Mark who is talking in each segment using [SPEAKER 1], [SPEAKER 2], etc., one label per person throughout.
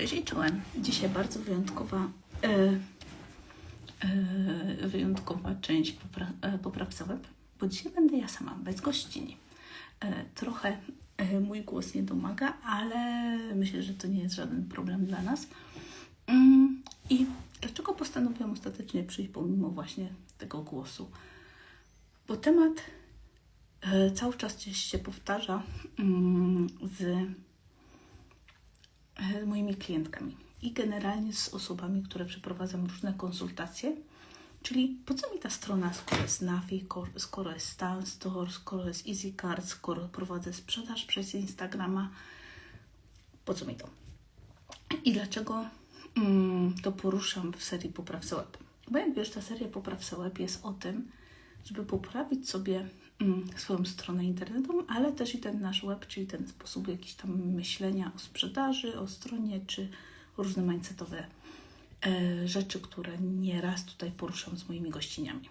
[SPEAKER 1] Cześć czołem. Dzisiaj bardzo wyjątkowa, e, e, wyjątkowa część popra, web, bo dzisiaj będę ja sama, bez gościni. E, trochę e, mój głos nie domaga, ale myślę, że to nie jest żaden problem dla nas. Mm, I dlaczego postanowiłam ostatecznie przyjść pomimo właśnie tego głosu? Bo temat cały czas się powtarza mm, z moimi klientkami i generalnie z osobami, które przeprowadzam różne konsultacje. Czyli po co mi ta strona, skoro jest Navi, skoro jest Stan Store, skoro jest EasyCard, skoro prowadzę sprzedaż przez Instagrama, po co mi to? I dlaczego mm, to poruszam w serii Popraw Web? Bo jak wiesz, ta seria Popraw Web jest o tym, żeby poprawić sobie swoją stronę internetową, ale też i ten nasz web, czyli ten sposób jakiś tam myślenia o sprzedaży, o stronie, czy różne mindsetowe e, rzeczy, które nieraz tutaj poruszam z moimi gościniami.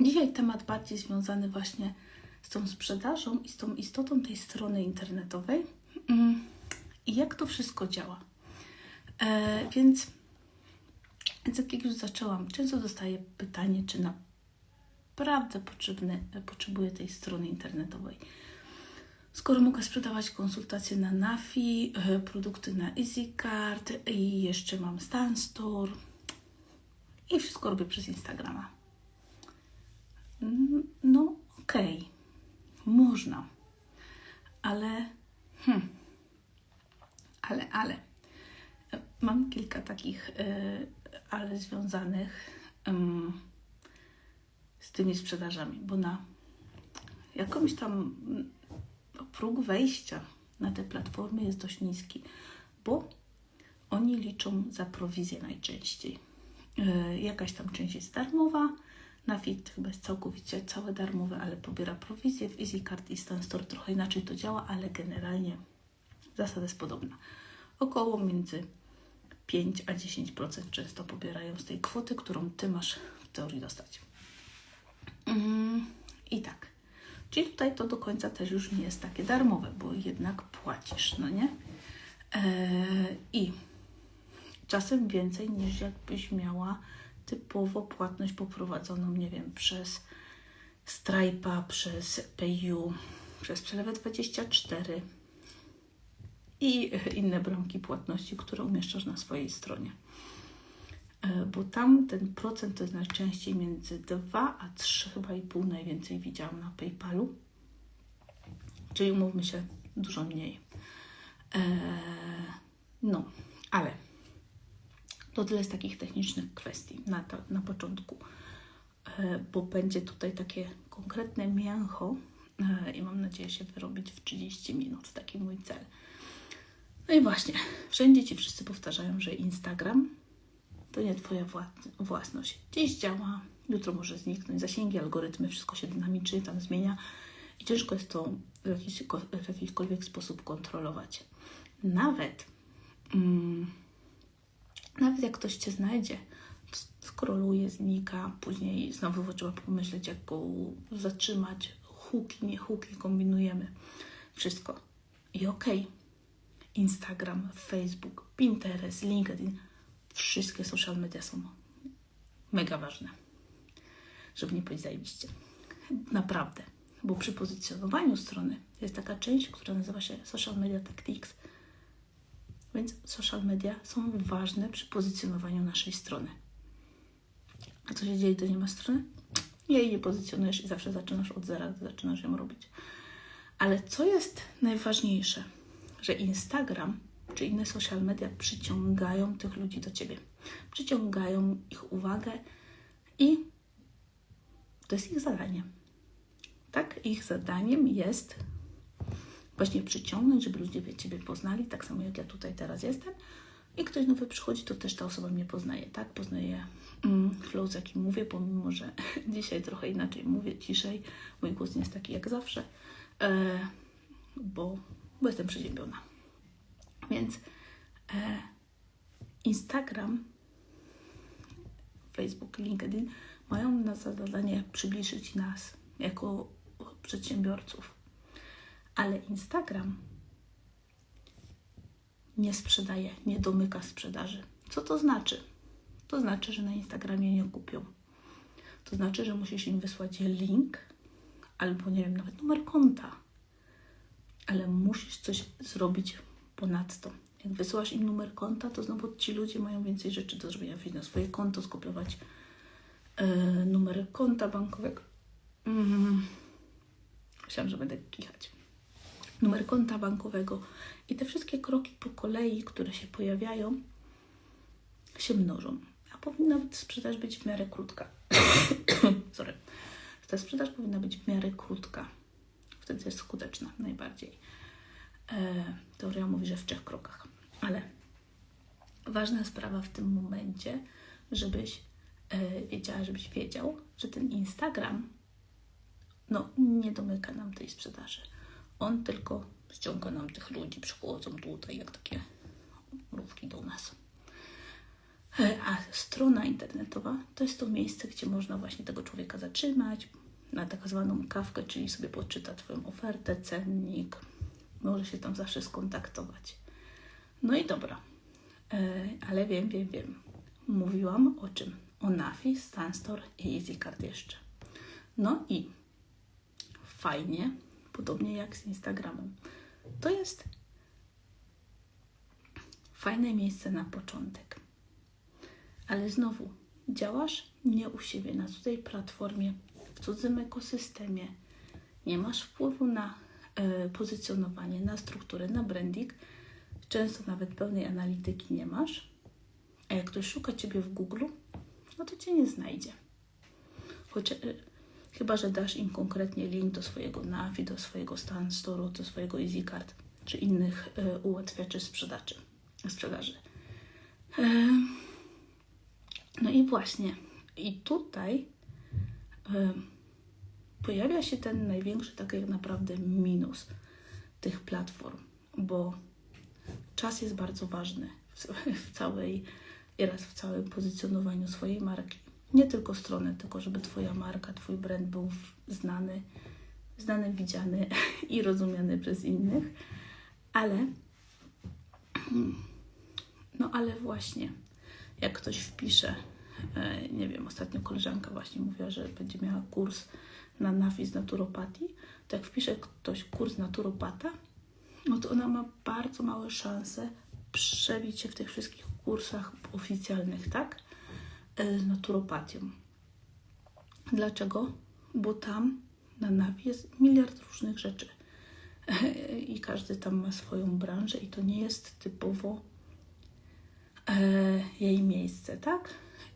[SPEAKER 1] Dzisiaj temat bardziej związany właśnie z tą sprzedażą i z tą istotą tej strony internetowej mm, i jak to wszystko działa. E, więc jak już zaczęłam, często dostaję pytanie, czy na naprawdę potrzebny, potrzebuję tej strony internetowej. Skoro mogę sprzedawać konsultacje na Nafi, e, produkty na EasyCard i jeszcze mam Stan Store i wszystko robię przez Instagrama. Mm, no okej, okay. można, ale hmm, ale, ale e, mam kilka takich yy, ale związanych yy, z tymi sprzedażami, bo na jakąś tam no, próg wejścia na te platformy jest dość niski, bo oni liczą za prowizję najczęściej. Yy, jakaś tam część jest darmowa, na Fit chyba jest całkowicie całe darmowe, ale pobiera prowizję. W EasyCard i Stanstore trochę inaczej to działa, ale generalnie zasada jest podobna. Około między 5 a 10% często pobierają z tej kwoty, którą Ty masz w teorii dostać. Mm, I tak. Czyli tutaj to do końca też już nie jest takie darmowe, bo jednak płacisz, no nie? Eee, I czasem więcej niż jakbyś miała typowo płatność poprowadzoną, nie wiem, przez Stripe'a, przez PayU, przez Przelewę 24 i inne bramki płatności, które umieszczasz na swojej stronie. E, bo tam ten procent to jest najczęściej między 2 a 3, chyba i pół najwięcej widziałam na PayPalu. Czyli umówmy się, dużo mniej. Eee, no, ale to tyle z takich technicznych kwestii na, to, na początku, eee, bo będzie tutaj takie konkretne mięcho eee, i mam nadzieję się wyrobić w 30 minut, taki mój cel. No i właśnie, wszędzie ci wszyscy powtarzają, że Instagram to nie Twoja własność. Dziś działa, jutro może zniknąć. Zasięgi, algorytmy, wszystko się dynamicznie tam zmienia i ciężko jest to w, jakiś, w jakikolwiek sposób kontrolować. Nawet, mm, nawet jak ktoś Cię znajdzie, skroluje, znika, później znowu trzeba pomyśleć, jak go zatrzymać. Huki, nie huki, kombinujemy. Wszystko. I okej. Okay. Instagram, Facebook, Pinterest, LinkedIn wszystkie social media są mega ważne, żeby nie powiedzieć zajebiście. Naprawdę, bo przy pozycjonowaniu strony jest taka część, która nazywa się Social Media Tactics, więc social media są ważne przy pozycjonowaniu naszej strony. A co się dzieje, gdy nie ma strony? Jej nie pozycjonujesz i zawsze zaczynasz od zera, zaczynasz ją robić. Ale co jest najważniejsze? Że Instagram czy inne social media przyciągają tych ludzi do ciebie. Przyciągają ich uwagę i to jest ich zadanie. Tak? Ich zadaniem jest właśnie przyciągnąć, żeby ludzie Ciebie poznali, tak samo jak ja tutaj teraz jestem. I ktoś nowy przychodzi, to też ta osoba mnie poznaje, tak? Poznaje mm, flow, z jakim mówię, pomimo, że dzisiaj trochę inaczej mówię, ciszej. Mój głos nie jest taki jak zawsze, e, bo, bo jestem przeziębiona. Więc e, Instagram, Facebook, LinkedIn mają na zadanie przybliżyć nas jako przedsiębiorców. Ale Instagram nie sprzedaje, nie domyka sprzedaży. Co to znaczy? To znaczy, że na Instagramie nie kupią. To znaczy, że musisz im wysłać link albo nie wiem, nawet numer konta, ale musisz coś zrobić ponadto. Jak wysyłasz im numer konta, to znowu ci ludzie mają więcej rzeczy do zrobienia. Na swoje konto, skopiować yy, numer konta bankowego. Mm. Myślałam, że będę kichać. Numer konta bankowego i te wszystkie kroki po kolei, które się pojawiają, się mnożą. A powinna sprzedaż być w miarę krótka. Sorry. Ta sprzedaż powinna być w miarę krótka. Wtedy jest skuteczna najbardziej. E, teoria mówi, że w trzech krokach. Ale ważna sprawa w tym momencie, żebyś e, wiedziała, żebyś wiedział, że ten Instagram no, nie domyka nam tej sprzedaży. On tylko ściąga nam tych ludzi, przychodzą tutaj jak takie mrówki do nas. E, a strona internetowa to jest to miejsce, gdzie można właśnie tego człowieka zatrzymać na tak zwaną kawkę, czyli sobie poczyta Twoją ofertę, cennik, może się tam zawsze skontaktować. No i dobra, e, ale wiem, wiem, wiem. Mówiłam o czym? O Nafi, Stanstore i EasyCard jeszcze. No i fajnie, podobnie jak z Instagramem. To jest fajne miejsce na początek. Ale znowu, działasz nie u siebie, na cudzej platformie, w cudzym ekosystemie. Nie masz wpływu na pozycjonowanie, na strukturę, na branding. Często nawet pełnej analityki nie masz. A jak ktoś szuka Ciebie w Google, no to Cię nie znajdzie. Choć, y, chyba, że dasz im konkretnie link do swojego Navi, do swojego Stanstore'u, do swojego EasyCard, czy innych y, ułatwiaczy sprzedaży. sprzedaży. No i właśnie, i tutaj pojawia się ten największy tak jak naprawdę minus tych platform, bo czas jest bardzo ważny w, w całej, raz w całym pozycjonowaniu swojej marki. Nie tylko strony, tylko żeby Twoja marka, Twój brand był znany, znany, widziany i rozumiany przez innych, ale no ale właśnie jak ktoś wpisze, nie wiem, ostatnio koleżanka właśnie mówiła, że będzie miała kurs na NAFI z naturopatii, to jak wpisze ktoś kurs naturopata, no to ona ma bardzo małe szanse przebić się w tych wszystkich kursach oficjalnych, tak? E, z naturopatią. Dlaczego? Bo tam na NAFI jest miliard różnych rzeczy. I każdy tam ma swoją branżę i to nie jest typowo e, jej miejsce, tak?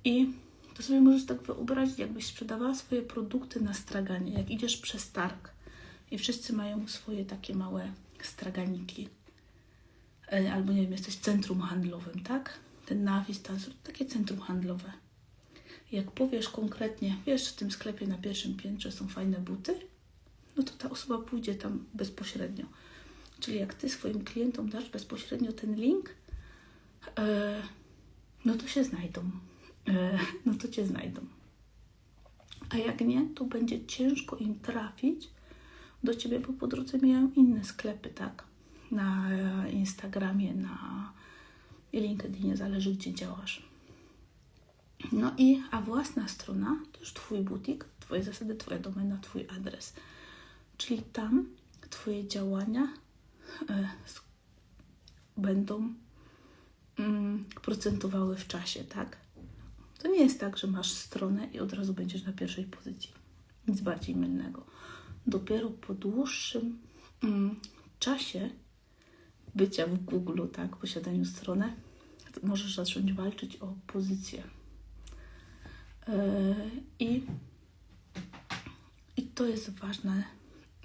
[SPEAKER 1] I to sobie możesz tak wyobrazić, jakbyś sprzedawała swoje produkty na straganie, jak idziesz przez targ i wszyscy mają swoje takie małe straganiki. E, albo nie wiem, jesteś centrum handlowym, tak? Ten nawis, takie centrum handlowe. Jak powiesz konkretnie, wiesz, w tym sklepie na pierwszym piętrze są fajne buty, no to ta osoba pójdzie tam bezpośrednio. Czyli jak ty swoim klientom dasz bezpośrednio ten link, e, no to się znajdą. E, no to cię znajdą. A jak nie, to będzie ciężko im trafić do ciebie, bo po drodze mijają inne sklepy, tak? Na Instagramie, na LinkedInie, zależy gdzie działasz. No i, a własna strona to już Twój butik, Twoje zasady, Twoja domena, Twój adres. Czyli tam Twoje działania e, będą mm, procentowały w czasie, tak? To nie jest tak, że masz stronę i od razu będziesz na pierwszej pozycji. Nic bardziej mylnego. Dopiero po dłuższym mm, czasie bycia w Google, tak, posiadaniu strony, możesz zacząć walczyć o pozycję. Yy, I, I to jest ważne.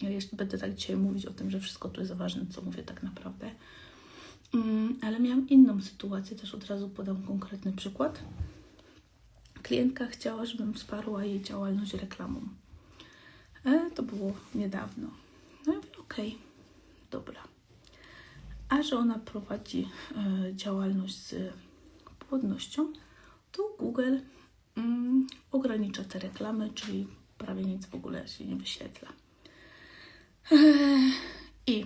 [SPEAKER 1] Ja jeszcze będę tak dzisiaj mówić o tym, że wszystko to jest ważne, co mówię tak naprawdę. Yy, ale miałam inną sytuację, też od razu podam konkretny przykład klientka chciała, żebym wsparła jej działalność reklamą. E, to było niedawno. No i okej, okay, dobra. A że ona prowadzi e, działalność z płodnością, to Google mm, ogranicza te reklamy, czyli prawie nic w ogóle się nie wyświetla. E, I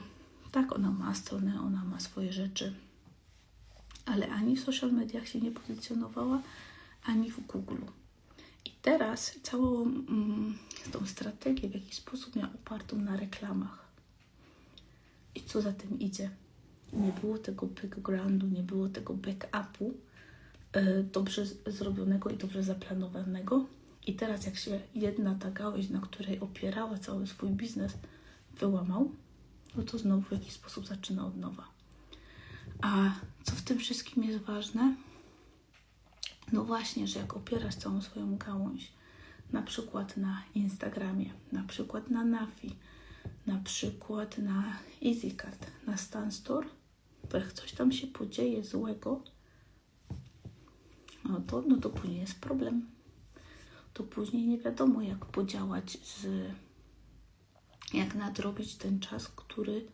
[SPEAKER 1] tak ona ma stronę, ona ma swoje rzeczy. ale ani w social mediach się nie pozycjonowała, ani w Google. I teraz całą mm, tą strategię w jakiś sposób miała opartą na reklamach. I co za tym idzie? Nie było tego backgroundu, nie było tego backupu e, dobrze zrobionego i dobrze zaplanowanego. I teraz, jak się jedna ta gałęź, na której opierała cały swój biznes, wyłamał, no to znowu w jakiś sposób zaczyna od nowa. A co w tym wszystkim jest ważne? No właśnie, że jak opierasz całą swoją gałąź, na przykład na Instagramie, na przykład na Nafi, na przykład na EasyCard, na StanStore, to jak coś tam się podzieje złego, no to, no to później jest problem. To później nie wiadomo, jak podziałać z. jak nadrobić ten czas, który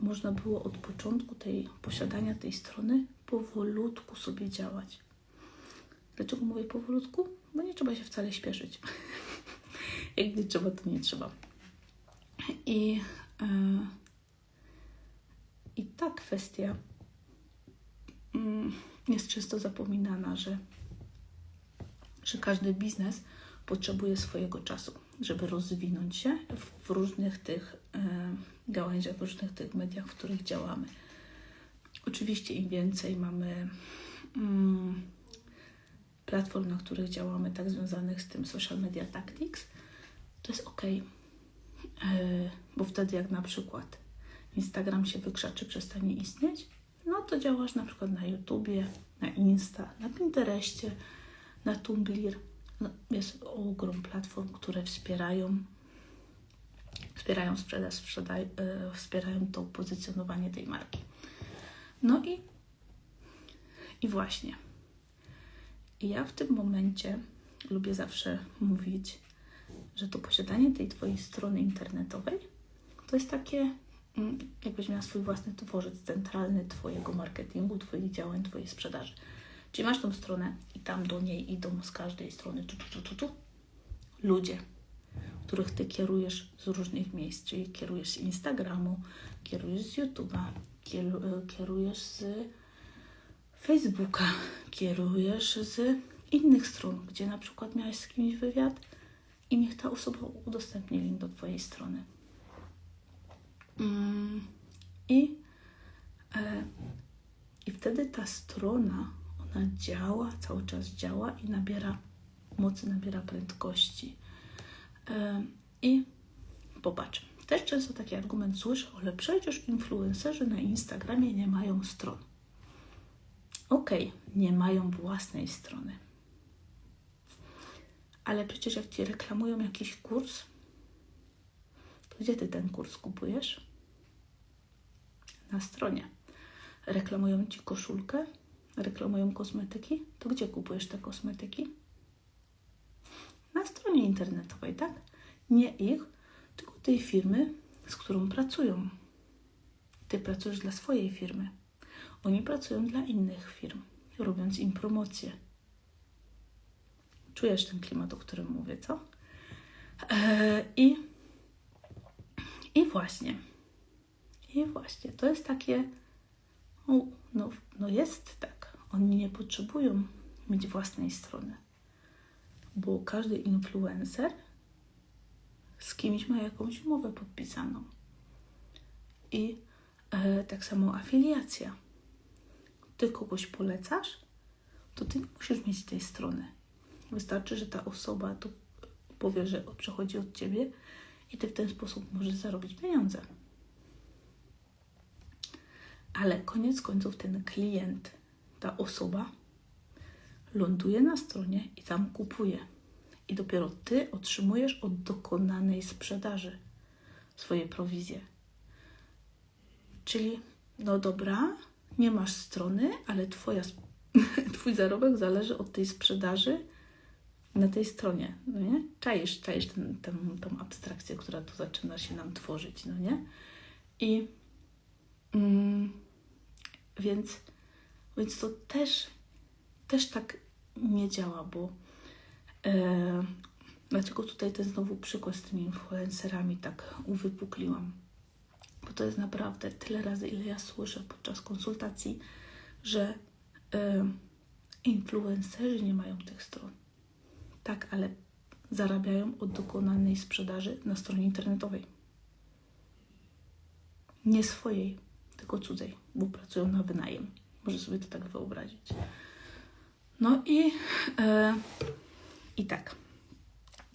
[SPEAKER 1] można było od początku tej posiadania tej strony powolutku sobie działać. Dlaczego mówię powolutku? Bo nie trzeba się wcale śpieszyć. Jak nie trzeba, to nie trzeba. I, yy, i ta kwestia yy, jest często zapominana, że, że każdy biznes potrzebuje swojego czasu, żeby rozwinąć się w, w różnych tych yy, gałęziach, w różnych tych mediach, w których działamy. Oczywiście im więcej mamy mm, platform, na których działamy, tak związanych z tym social media tactics, to jest ok. Yy, bo wtedy jak na przykład Instagram się wykrzaczy, przestanie istnieć, no to działasz na przykład na YouTubie, na Insta, na Pinterestie, na Tumblr. No, jest ogrom platform, które wspierają wspierają sprzedaż, yy, wspierają to pozycjonowanie tej marki. No i, i właśnie. I ja w tym momencie lubię zawsze mówić, że to posiadanie tej Twojej strony internetowej to jest takie, mm, jakbyś miała swój własny dworzec centralny Twojego marketingu, Twoich działań, Twojej sprzedaży. Czyli masz tą stronę i tam do niej idą z każdej strony tu, tu, tu, tu, ludzie, których Ty kierujesz z różnych miejsc, czyli kierujesz z Instagramu, kierujesz z YouTube'a, kierujesz z Facebooka, kierujesz z innych stron, gdzie na przykład miałeś z kimś wywiad i niech ta osoba udostępni link do Twojej strony. Mm, I, e, I wtedy ta strona, ona działa, cały czas działa i nabiera mocy, nabiera prędkości. E, I popatrz, też często taki argument słyszę, ale przecież influencerzy na Instagramie nie mają stron. Okay, nie mają własnej strony. Ale przecież jak ci reklamują jakiś kurs, to gdzie ty ten kurs kupujesz? Na stronie. Reklamują ci koszulkę, reklamują kosmetyki, to gdzie kupujesz te kosmetyki? Na stronie internetowej, tak? Nie ich, tylko tej firmy, z którą pracują. Ty pracujesz dla swojej firmy. Oni pracują dla innych firm, robiąc im promocję. Czujesz ten klimat, o którym mówię, co? Eee, I, I właśnie. I właśnie. To jest takie. No, no, no jest tak. Oni nie potrzebują mieć własnej strony, bo każdy influencer z kimś ma jakąś umowę podpisaną. I e, tak samo afiliacja ty kogoś polecasz, to ty nie musisz mieć tej strony. Wystarczy, że ta osoba to powie, że przechodzi od ciebie i ty w ten sposób możesz zarobić pieniądze. Ale koniec końców ten klient, ta osoba ląduje na stronie i tam kupuje. I dopiero ty otrzymujesz od dokonanej sprzedaży swoje prowizje. Czyli, no dobra, nie masz strony, ale twoja, twój zarobek zależy od tej sprzedaży na tej stronie, no nie? Czaisz, czaisz ten, ten, tą abstrakcję, która tu zaczyna się nam tworzyć, no nie? I mm, więc, więc to też, też tak nie działa, bo e, dlaczego tutaj ten znowu przykład z tymi influencerami tak uwypukliłam? Bo to jest naprawdę tyle razy, ile ja słyszę podczas konsultacji, że e, influencerzy nie mają tych stron. Tak, ale zarabiają od dokonanej sprzedaży na stronie internetowej. Nie swojej, tylko cudzej, bo pracują na wynajem. Może sobie to tak wyobrazić. No i, e, i tak.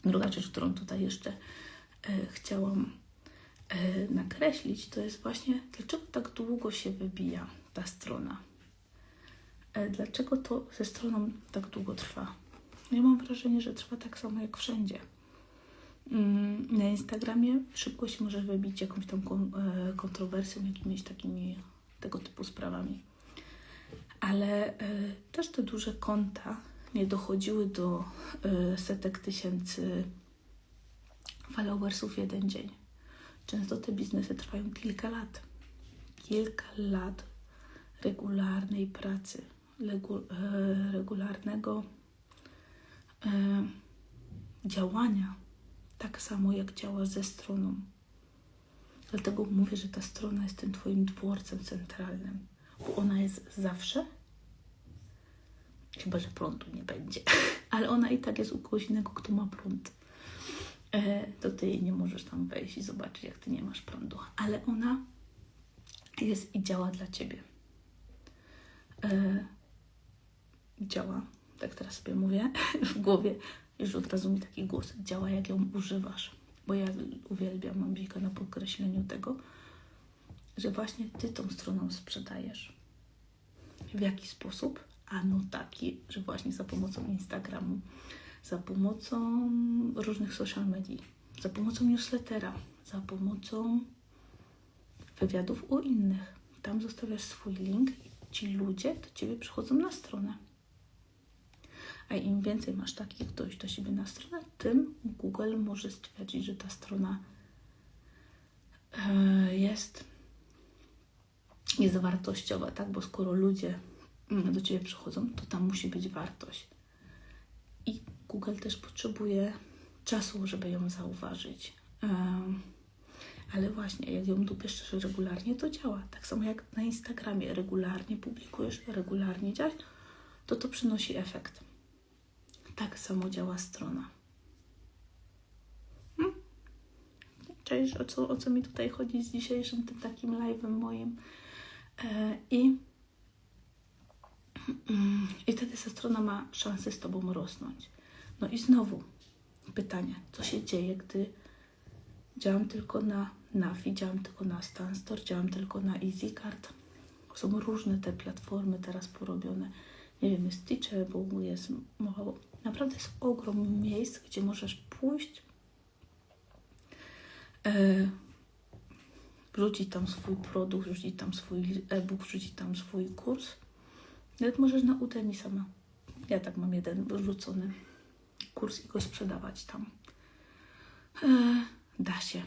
[SPEAKER 1] Druga rzecz, którą tutaj jeszcze e, chciałam nakreślić, to jest właśnie, dlaczego tak długo się wybija ta strona. E, dlaczego to ze stroną tak długo trwa? Ja mam wrażenie, że trwa tak samo jak wszędzie. Mm, Na Instagramie szybko się możesz wybić jakąś tam e, kontrowersją, jakimiś takimi tego typu sprawami. Ale też te duże konta nie dochodziły do setek tysięcy followersów w jeden dzień. Często te biznesy trwają kilka lat. Kilka lat regularnej pracy, e, regularnego e, działania, tak samo jak działa ze stroną. Dlatego mówię, że ta strona jest tym Twoim dworcem centralnym, bo ona jest zawsze, chyba że prądu nie będzie, ale ona i tak jest u kogoś innego, kto ma prąd. E, to Ty nie możesz tam wejść i zobaczyć, jak Ty nie masz prądu, ale ona jest i działa dla Ciebie. E, działa, tak teraz sobie mówię, w głowie już od razu mi taki głos, działa jak ją używasz, bo ja uwielbiam Ambika na podkreśleniu tego, że właśnie Ty tą stroną sprzedajesz. W jaki sposób? A no taki, że właśnie za pomocą Instagramu, za pomocą różnych social medii, za pomocą newslettera, za pomocą wywiadów u innych. Tam zostawiasz swój link i ci ludzie do Ciebie przychodzą na stronę. A im więcej masz takich dojść do siebie na stronę, tym Google może stwierdzić, że ta strona e, jest, jest wartościowa, tak? Bo skoro ludzie mm, do Ciebie przychodzą, to tam musi być wartość. Google też potrzebuje czasu, żeby ją zauważyć. Em, ale właśnie, jak ją dupiesz regularnie, to działa. Tak samo jak na Instagramie regularnie publikujesz, regularnie działasz, to to przynosi efekt. Tak samo działa strona. Hmm? Cześć, o co, o co mi tutaj chodzi z dzisiejszym tym takim live'em moim. E, I i wtedy ta strona ma szansę z Tobą rosnąć. No i znowu pytanie, co się dzieje, gdy działam tylko na Nafi, działam tylko na Stanstore, działam tylko na EasyCard. Są różne te platformy teraz porobione. Nie wiem, jest Teachable, jest. Naprawdę jest ogrom miejsc, gdzie możesz pójść, e, wrzucić tam swój produkt, wrzucić tam swój e-book, wrzucić tam swój kurs. Nawet możesz na Udemy sama. Ja tak mam jeden wrzucony kurs i go sprzedawać tam. E, da się.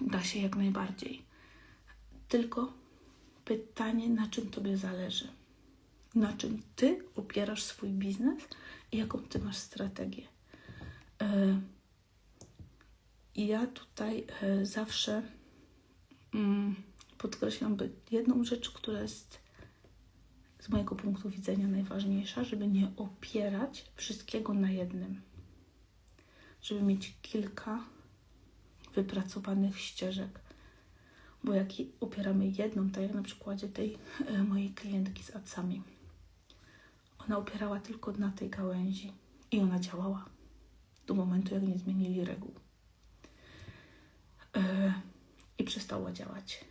[SPEAKER 1] Da się jak najbardziej. Tylko pytanie, na czym Tobie zależy. Na czym Ty opierasz swój biznes i jaką Ty masz strategię. I ja tutaj e, zawsze mm, podkreślam jedną rzecz, która jest z mojego punktu widzenia najważniejsza, żeby nie opierać wszystkiego na jednym. Żeby mieć kilka wypracowanych ścieżek. Bo jak opieramy jedną, tak jak na przykładzie tej e, mojej klientki z ACAMI, ona opierała tylko na tej gałęzi i ona działała do momentu, jak nie zmienili reguł. E, I przestała działać.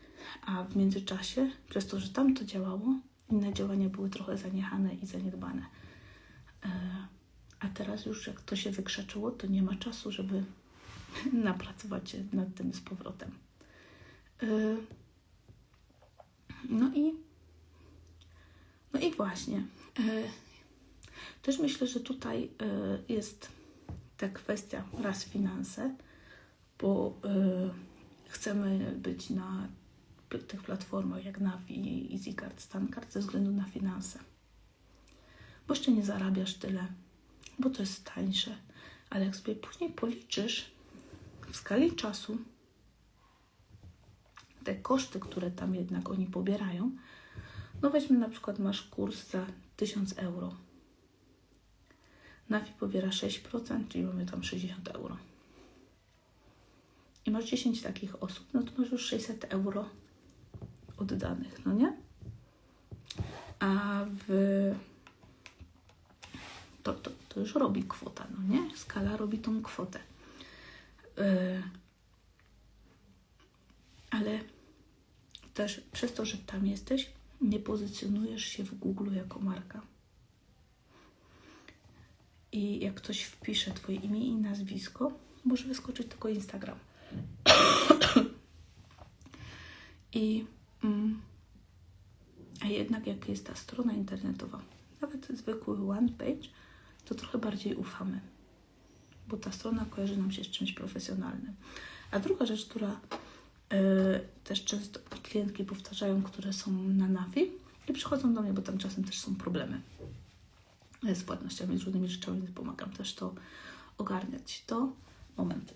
[SPEAKER 1] A w międzyczasie, przez to, że tam to działało, inne działania były trochę zaniechane i zaniedbane. E, a teraz już jak to się wykrzaczyło, to nie ma czasu, żeby napracować się nad tym z powrotem. E, No i no i właśnie. e, Też myślę, że tutaj jest ta kwestia raz finanse, bo chcemy być na tych platformach jak Navi, EasyCard, StanCard ze względu na finanse. Bo jeszcze nie zarabiasz tyle, bo to jest tańsze, ale jak sobie później policzysz w skali czasu te koszty, które tam jednak oni pobierają, No weźmy na przykład, masz kurs za 1000 euro. Nafi pobiera 6%, czyli mamy tam 60 euro. I masz 10 takich osób, no to masz już 600 euro oddanych, no nie? A w... To, to, to już robi kwota, no nie? Skala robi tą kwotę. Yy, ale też przez to, że tam jesteś, nie pozycjonujesz się w Google jako marka. I jak ktoś wpisze Twoje imię i nazwisko, może wyskoczyć tylko Instagram. I jednak jak jest ta strona internetowa, nawet zwykły one page, to trochę bardziej ufamy, bo ta strona kojarzy nam się z czymś profesjonalnym. A druga rzecz, która e, też często klientki powtarzają, które są na Navi i przychodzą do mnie, bo tam czasem też są problemy z płatnościami, z różnymi rzeczami, pomagam też to ogarniać. To moment.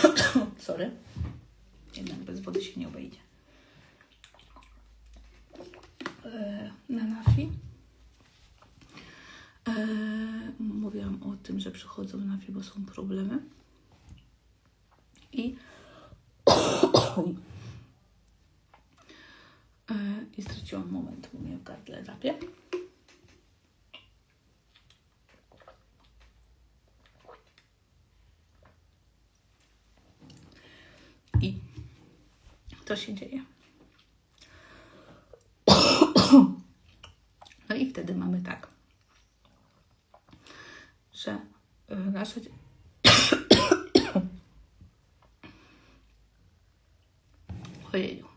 [SPEAKER 1] Sorry. Jednak bez wody się nie obejdzie. E, na Nafi e, mówiłam o tym, że przychodzą na Nafi, bo są problemy. I E, i straciłam moment, bo mnie w gardle. I to się dzieje. I wtedy mamy tak, że y, nasze. Ojeju.